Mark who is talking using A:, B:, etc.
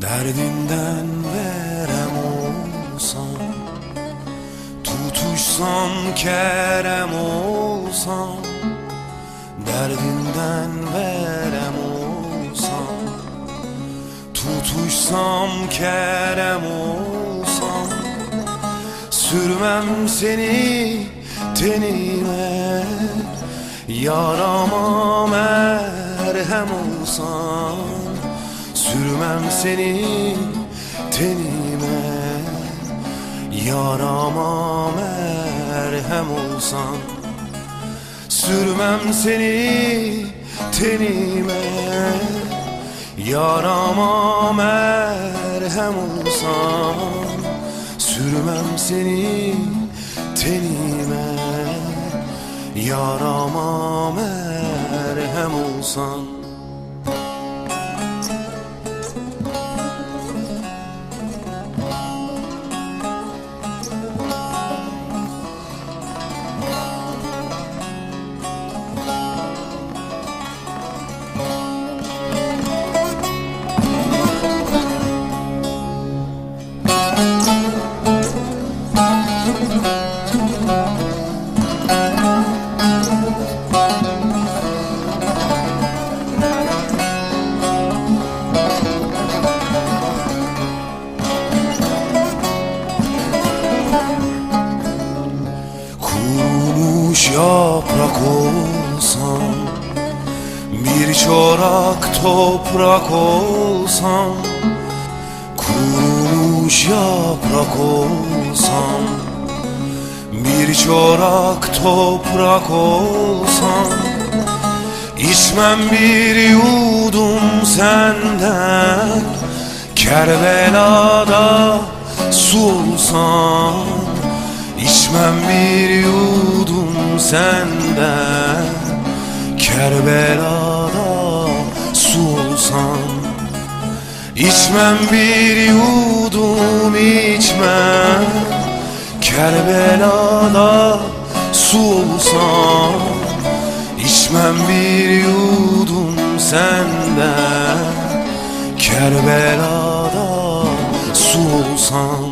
A: Derdinden olsam Tutuşsam kerem olsam Derdinden verem olsam Tutuşsam kerem olsam Sürmem seni tenime Yarama merhem olsan Sürmem seni tenime Yarama merhem olsan Sürmem seni tenime. Yarama merhem olsan Sürmem seni tenime. Yarama merhem olsan Yaprak olsam Bir çorak toprak olsam Kurumuş yaprak olsam Bir çorak toprak olsam İçmem bir yudum senden Kerbelada su olsam İçmem bir yudum senden. Kerbelada su olsam İçmem bir yudum içmem. Kerbelada su olsam İçmem bir yudum senden. Kerbelada su olsam